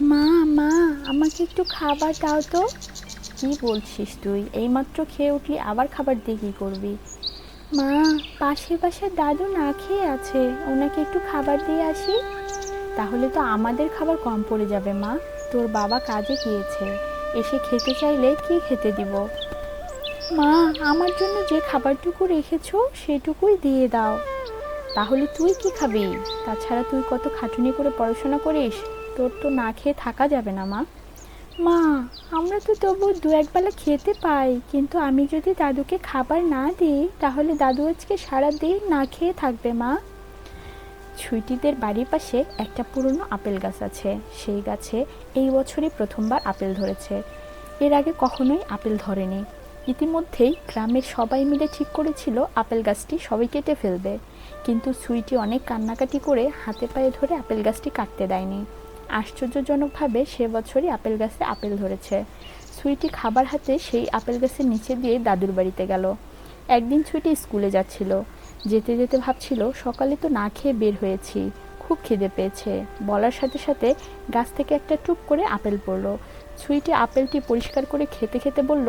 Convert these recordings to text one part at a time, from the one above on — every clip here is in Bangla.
মা মা, আমাকে একটু খাবার দাও তো। কি বলছিস তুই? এইমাত্র খেয়ে উঠলি, আবার খাবার দিয়ে কী করবি? মা, পাশে পাশে দাদু না খেয়ে আছে, ওনাকে একটু খাবার দিয়ে আসি? তাহলে তো আমাদের খাবার কম পড়ে যাবে মা। তোর বাবা কাজে গিয়েছে, এসে খেতে চাইলে কি খেতে দিব? মা, আমার জন্য যে খাবারটুকু রেখেছো, সেটুকুই দিয়ে দাও। তাহলে তুই কি খাবি? তাছাড়া তুই কত খাটুনি করে পড়াশোনা করিস? তোর তো না খেয়ে থাকা যাবে না, মা। মা, আমরা তো তবু দু একবেলা খেতে পাই, কিন্তু আমি যদি দাদুকে খাবার না দিই, তাহলে দাদু আজকে সারাদিন না খেয়ে থাকবে, মা। ছুইটিদের বাড়ির পাশে একটা পুরনো আপেল গাছ আছে। সেই গাছে এই বছরই প্রথমবার আপেল ধরেছে। এর আগে কখনোই আপেল ধরেনি। ইতিমধ্যেই গ্রামের সবাই মিলে ঠিক করেছিল আপেল গাছটি সবাই কেটে ফেলবে। কিন্তু সুইটি অনেক কান্নাকাটি করে হাতে পায়ে ধরে আপেল গাছটি কাটতে দেয়নি। আশ্চর্যজনকভাবে সে বছরই আপেল গাছে আপেল ধরেছে। সুইটি খাবার হাতে সেই আপেল গাছের নিচে দিয়ে দাদুর বাড়িতে গেল। একদিন সুইটি স্কুলে যাচ্ছিল। যেতে যেতে ভাবছিল, সকালে তো না খেয়ে বের হয়েছি, খুব খিদে পেয়েছে। বলার সাথে সাথে গাছ থেকে একটা টুপ করে আপেল পড়ল। সুইটি আপেলটি পরিষ্কার করে খেতে খেতে বলল,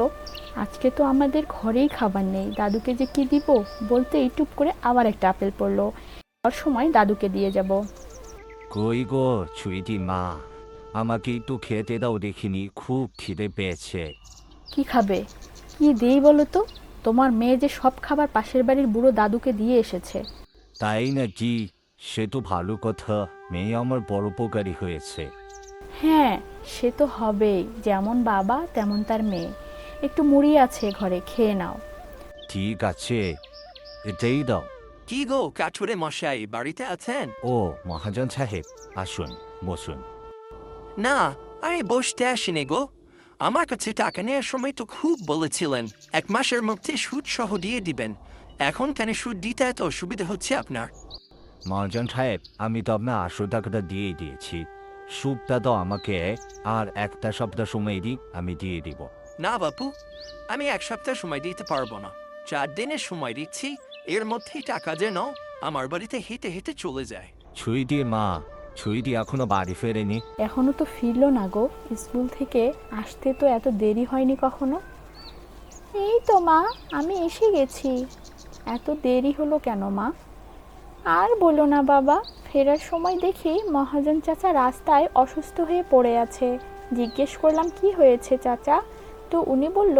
আজকে তো আমাদের ঘরেই খাবার নেই, দাদুকে যে কি দিব? বলতেই টুপ করে আবার একটা আপেল পড়ল। সময় দাদুকে দিয়ে যাব। কই গো ছুইটি মা আমাকে একটু খেতে দাও দেখিনি খুব খিদে পেয়েছে। কি খাবে? কি দিই বলো তো? তোমার মেয়ে যে সব খাবার পাশের বাড়ির বুড়ো দাদুকে দিয়ে এসেছে। তাই না কি সে তো ভালো কথা মেয়ে আমার বড় উপকারী হয়েছে। হ্যাঁ সে তো হবেই যেমন বাবা তেমন তার মেয়ে। একটু মুড়ি আছে ঘরে খেয়ে নাও। ঠিক আছে এটাই দাও। কি গো কাঠুরে মশাই বাড়িতে আছেন? ও মহাজন সাহেব আসুন বসুন। না আরে বসতে আসেনি গো। আমার কাছে টাকা নেওয়ার সময় তো খুব বলেছিলেন এক মাসের মধ্যে সুদ সহ দিয়ে দিবেন। এখন কেন সুদ দিতে এত অসুবিধা হচ্ছে আপনার? মহাজন সাহেব আমি তো আপনার আশো টাকাটা দিয়ে দিয়েছি। সুপটা তো আমাকে আর একটা সপ্তাহ সময় দিই আমি দিয়ে দিব। না বাপু আমি এক সপ্তাহ সময় দিতে পারব না। চার দিনের সময় দিচ্ছি এর মধ্যেই টাকা যেন আমার বাড়িতে হেঁটে হেঁটে চলে যায়। ছুইটির মা ছুইটি এখনও বাড়ি ফেরেনি। এখনও তো ফিরলো না গো। স্কুল থেকে আসতে তো এত দেরি হয়নি কখনো? এই তো মা আমি এসে গেছি। এত দেরি হলো কেন মা? আর বলো না বাবা ফেরার সময় দেখি মহাজন চাচা রাস্তায় অসুস্থ হয়ে পড়ে আছে। জিজ্ঞেস করলাম কি হয়েছে চাচা? তো উনি বলল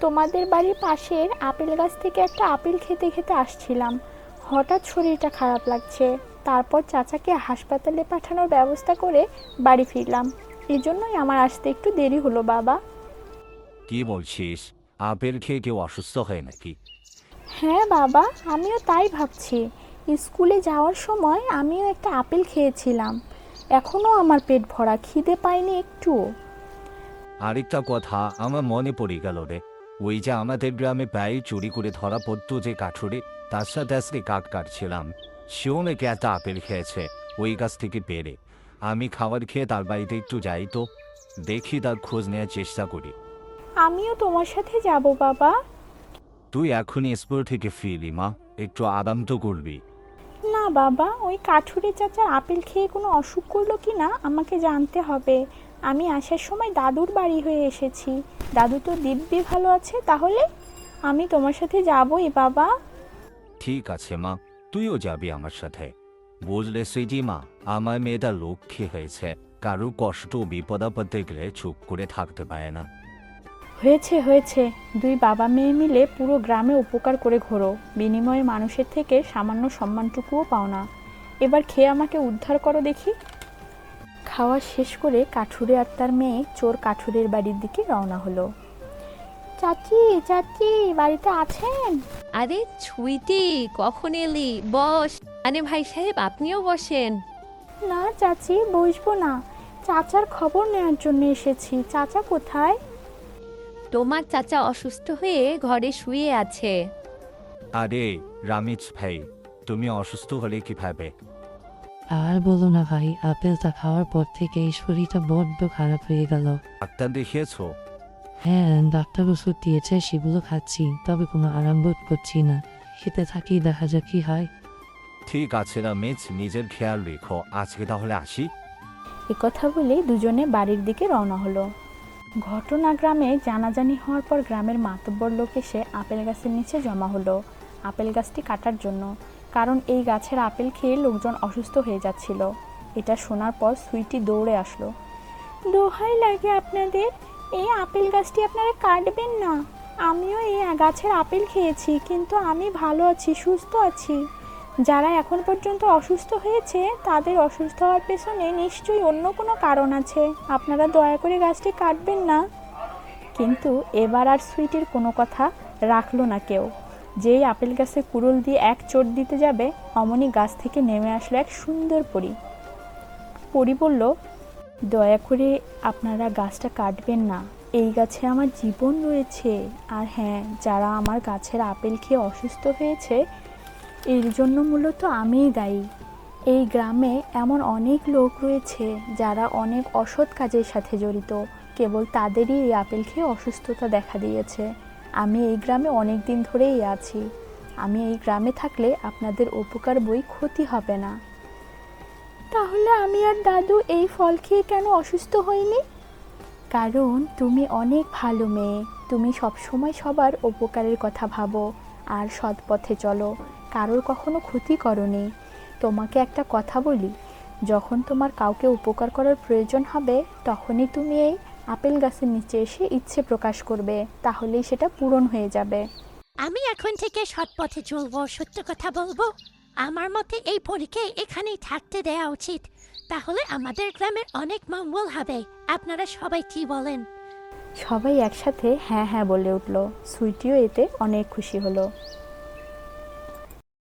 তোমাদের বাড়ির পাশের আপেল গাছ থেকে একটা আপেল খেতে খেতে আসছিলাম। হঠাৎ শরীরটা খারাপ লাগছে। তারপর চাচাকে হাসপাতালে পাঠানোর ব্যবস্থা করে বাড়ি ফিরলাম। এই জন্যই আমার আসতে একটু দেরি হলো বাবা। কি বলছিস? আপেল খেয়ে কেউ অসুস্থ হয় নাকি? হ্যাঁ বাবা আমিও তাই ভাবছি। স্কুলে যাওয়ার সময় আমিও একটা আপেল খেয়েছিলাম। এখনও আমার পেট ভরা খিদে পাইনি একটুও। আরেকটা কথা আমার মনে পড়ে গেল রে। ওই যে আমাদের গ্রামে প্রায় চুরি করে ধরা পড়তো যে কাঠুরে তার সাথে আজকে কাক কাটছিলাম। সেও নাকি এত আপেল খেয়েছে ওই গাছ থেকে পেরে। আমি খাবার খেয়ে তার বাড়িতে একটু যাই তো দেখি তার খোঁজ নেওয়ার চেষ্টা করি। আমিও তোমার সাথে যাব বাবা। তুই এখনই স্কুল থেকে ফিরি মা। একটু আরাম তো করবি। না বাবা ওই কাঠুরে চাচার আপেল খেয়ে কোনো অসুখ করল কি না আমাকে জানতে হবে। আমি আসার সময় দাদুর বাড়ি হয়ে এসেছি। দাদু তো দিব্যি ভালো আছে তাহলে? আমি তোমার সাথে যাবই বাবা। ঠিক আছে মা। তুইও যাবি আমার সাথে। বুঝলে মা আমার মেয়েটা লক্ষ্মী হয়েছে। কারও কষ্ট বিপদ আপদে গেলে চুপ করে থাকতে পারে না। হয়েছে হয়েছে। দুই বাবা মেয়ে মিলে পুরো গ্রামে উপকার করে ঘোরো। বিনিময়ে মানুষের থেকে সামান্য সম্মানটুকুও পাও না। এবার খেয়ে আমাকে উদ্ধার করো দেখি। খাওয়া শেষ করে কাঠুরে আর তার মেয়ে চোর কাঠুরের বাড়ির দিকে রওনা হলো। চাচি চাচি বাড়িতে আছেন? আরে ছুইটি কখন এলি? বস আরে ভাই সাহেব আপনিও বসেন। না চাচি বসবো না। চাচার খবর নেওয়ার জন্য এসেছি। চাচা কোথায়? তোমার চাচা অসুস্থ হয়ে ঘরে শুয়ে আছে। আরে রামিজ ভাই তুমি অসুস্থ হলে কীভাবে? আর বলো না ভাই আপেলটা খাওয়ার পর থেকে এই শরীরটা বড্ড খারাপ হয়ে গেল। ডাক্তার দেখিয়েছো? হ্যাঁ ডাক্তার ওষুধ দিয়েছে সেগুলো খাচ্ছি তবে কোনো আরাম বোধ করছি না। খেতে থাকি দেখা যাক কি হয়। ঠিক আছে রামিজ নিজের খেয়াল রেখো। আজকে তাহলে আসি। এ কথা বলে দুজনে বাড়ির দিকে রওনা হলো। ঘটনা গ্রামে জানাজানি হওয়ার পর গ্রামের মাতব্বর লোক এসে আপেল গাছের নিচে জমা হলো। আপেল গাছটি কাটার জন্য কারণ এই গাছের আপেল খেয়ে লোকজন অসুস্থ হয়ে যাচ্ছিল। এটা শোনার পর সুইটি দৌড়ে আসলো। দোহাই লাগে আপনাদের, এই আপেল গাছটি আপনারা কাটবেন না। আমিও এই গাছের আপেল খেয়েছি, কিন্তু আমি ভালো আছি, সুস্থ আছি। যারা এখন পর্যন্ত অসুস্থ হয়েছে, তাদের অসুস্থ হওয়ার পেছনে নিশ্চয়ই অন্য কোনো কারণ আছে। আপনারা দয়া করে গাছটি কাটবেন না। কিন্তু এবার আর সুইটির কোনো কথা রাখল না কেউ। যেই আপেল গাছে কুড়ুল দিয়ে এক চোট দিতে যাবে, অমনি গাছ থেকে নেমে আসলো এক সুন্দর পরি। পরি বলল, দয়া করে আপনারা গাছটা কাটবেন না। এই গাছে আমার জীবন রয়েছে। আর হ্যাঁ যারা আমার গাছের আপেল খেয়ে অসুস্থ হয়েছে, এর জন্য মূলত আমিই দায়ী। এই গ্রামে এমন অনেক লোক রয়েছে যারা অনেক অসৎ কাজের সাথে জড়িত। কেবল তাদেরই এই আপেল খেয়ে অসুস্থতা দেখা দিয়েছে। আমি এই গ্রামে অনেক দিন ধরেই আছি। আমি এই গ্রামে থাকলে আপনাদের উপকার বই ক্ষতি হবে না। তাহলে আমি আর দাদু এই ফল খেয়ে কেন অসুস্থ হইনি? কারণ তুমি অনেক ভালো মেয়ে। তুমি সবসময় সবার উপকারের কথা ভাবো আর সৎ পথে চলো। কারোর কখনো ক্ষতি করনি। তোমাকে একটা কথা বলি, যখন তোমার কাউকে উপকার করার প্রয়োজন হবে, তখনই তুমি এই আপেল গাছের নিচে এসে ইচ্ছে প্রকাশ করবে তাহলেই সেটা পূরণ হয়ে যাবে। আমি এখন থেকে সৎ পথে চলবো সত্য কথা বলব। আমার মতে এই পরীকে এখানেই থাকতে দেয়া উচিত। তাহলে আমাদের গ্রামের অনেক মঙ্গল হবে। আপনারা সবাই কি বলেন? সবাই একসাথে হ্যাঁ হ্যাঁ বলে উঠল। সুইটিও এতে অনেক খুশি হলো।